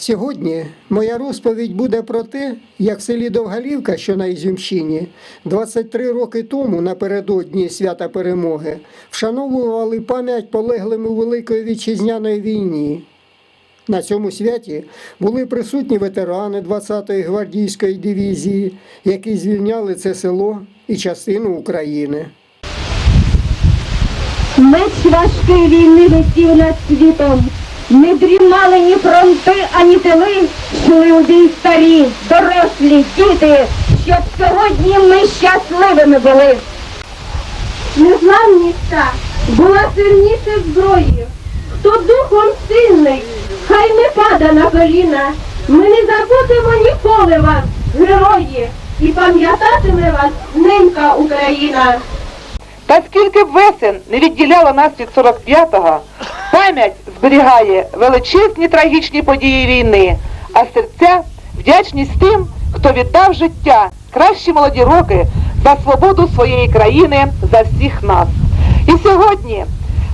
Сьогодні моя розповідь буде про те, як в селі Довгалівка, що на Ізюмщині, 23 роки тому, напередодні свята перемоги, вшановували пам'ять полеглим у Великої вітчизняної війні. На цьому святі були присутні ветерани 20-ї гвардійської дивізії, які звільняли це село і частину України. Меч важкий війни висів над світом. Не дрімали ні фронти, ані тили, йшли у старі, дорослі, діти, щоб сьогодні ми щасливими були. Незламність була сильніше зброї. Хто духом сильний, хай не пада на коліна. Ми не забудемо ніколи вас, герої, і пам'ятатиме вас ненька Україна. Та скільки б весен не відділяла нас від 45-го, пам'ять зберігає величезні трагічні події війни, а серця вдячність тим, хто віддав життя кращі молоді роки за свободу своєї країни, за всіх нас. І сьогодні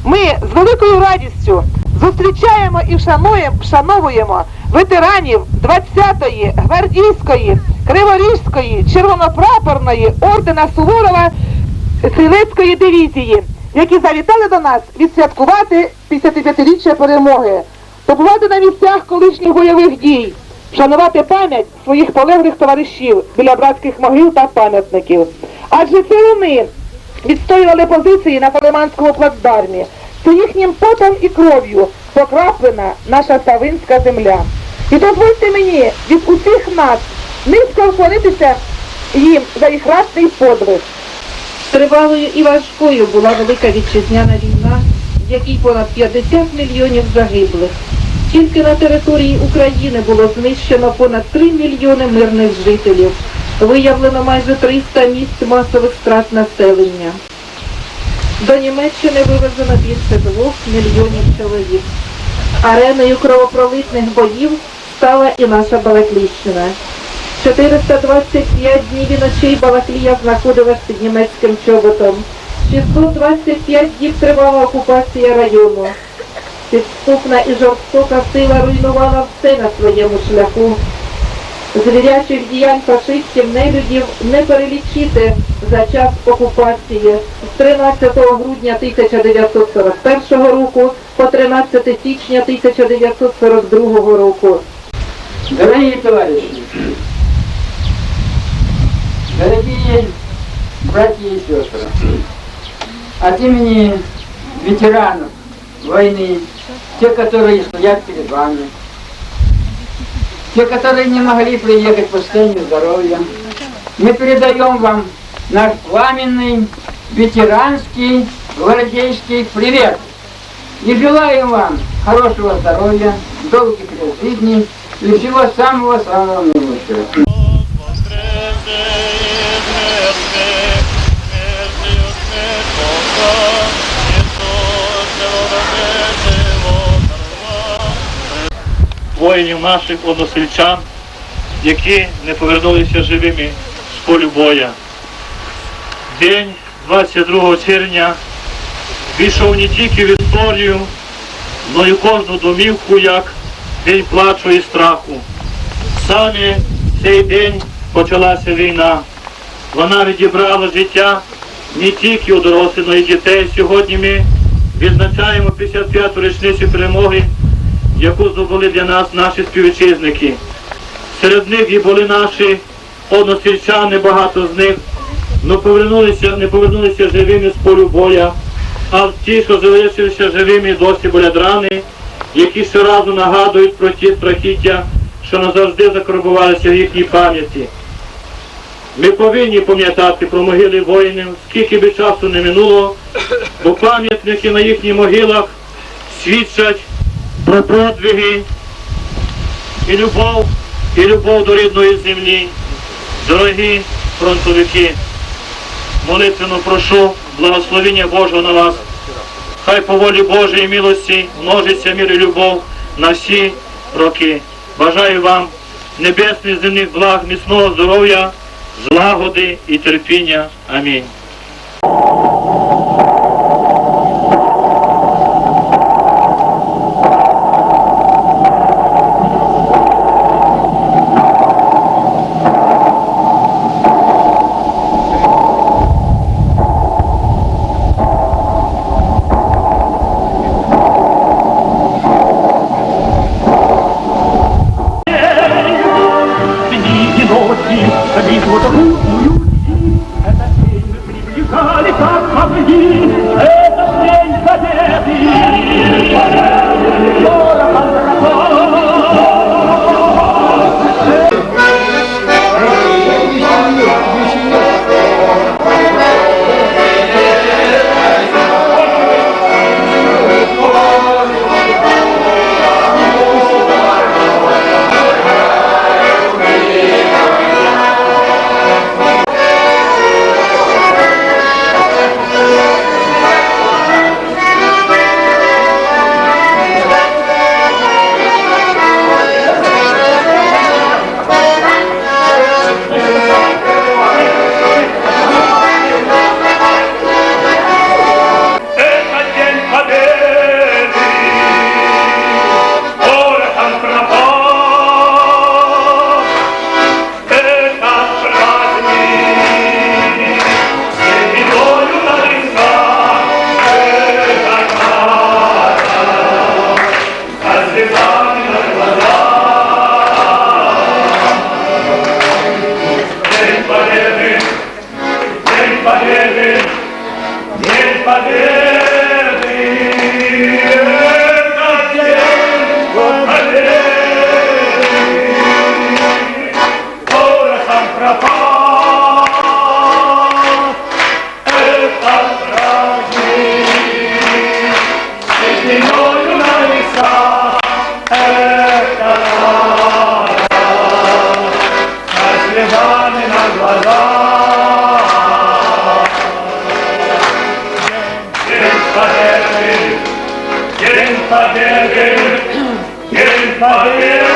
ми з великою радістю зустрічаємо і вшануємо, вшановуємо ветеранів 20-ї гвардійської, криворіжської, червонопрапорної ордена Суворова стрілецької дивізії, які завітали до нас відсвяткувати 55-річчя перемоги, побувати на місцях колишніх бойових дій, вшанувати пам'ять своїх полеглих товаришів біля братських могил та пам'ятників. Адже це вони відстоювали позиції на Полиманському плацдармі. Це їхнім потом і кров'ю покраплена наша Савинська земля. І дозвольте мені від усіх нас низько вклонитися їм за їх ратний подвиг. Тривалою і важкою була Велика Вітчизняна війна, в якій понад 50 мільйонів загиблих. Тільки на території України було знищено понад 3 мільйони мирних жителів. Виявлено майже 300 місць масових страт населення. До Німеччини вивезено більше 2 мільйонів чоловік. Ареною кровопролитних боїв стала і наша Балакліщина. 425 днів і ночей Балаклія знаходилась під німецьким чоботом. 625 днів тривала окупація району. Підступна і жорстока сила руйнувала все на своєму шляху. Звірячих діянь фашистів нелюдів не перелічити за час окупації з 13 грудня 1941 року по 13 січня 1942 року. Дорогие товарищи, дорогие братья и сестры, от имени ветеранов войны, те, которые стоят перед вами, те, которые не могли приехать по состоянию здоровья, мы передаем вам наш пламенный, ветеранский, гвардейский привет. И желаем вам хорошего здоровья, долгих лет жизни и всего самого-самого наилучшего. Воїнів наших односельчан, які не повернулися живими з полю боя. День 22 червня війшов не тільки в історію, але й кожну домівку як день плачу і страху. Саме цей день почалася війна. Вона відібрала життя не тільки у дорослих, але й дітей. Сьогодні ми відзначаємо 55-ту річницю перемоги яку здобули для нас наші співвітчизники. Серед них і були наші односельчани, багато з них, але повернулися, не повернулися живими з полю боя, а ті, що залишилися живими, досі болять рани, які щоразу нагадують про ті страхіття, що назавжди закарбувалися в їхній пам'яті. Ми повинні пам'ятати про могили воїнів, скільки би часу не минуло, бо пам'ятники на їхніх могилах свідчать про подвиги і любов, і любов до рідної землі. Дорогі фронтовики, молитвенно прошу благословення Божого на вас. Хай по волі Божої милості множиться мир і любов на всі роки. Бажаю вам небесних земних благ, міцного здоров'я, злагоди і терпіння. Амінь. жизнь вот такую, это песня привлекали, как огни. День Победы, День Победы.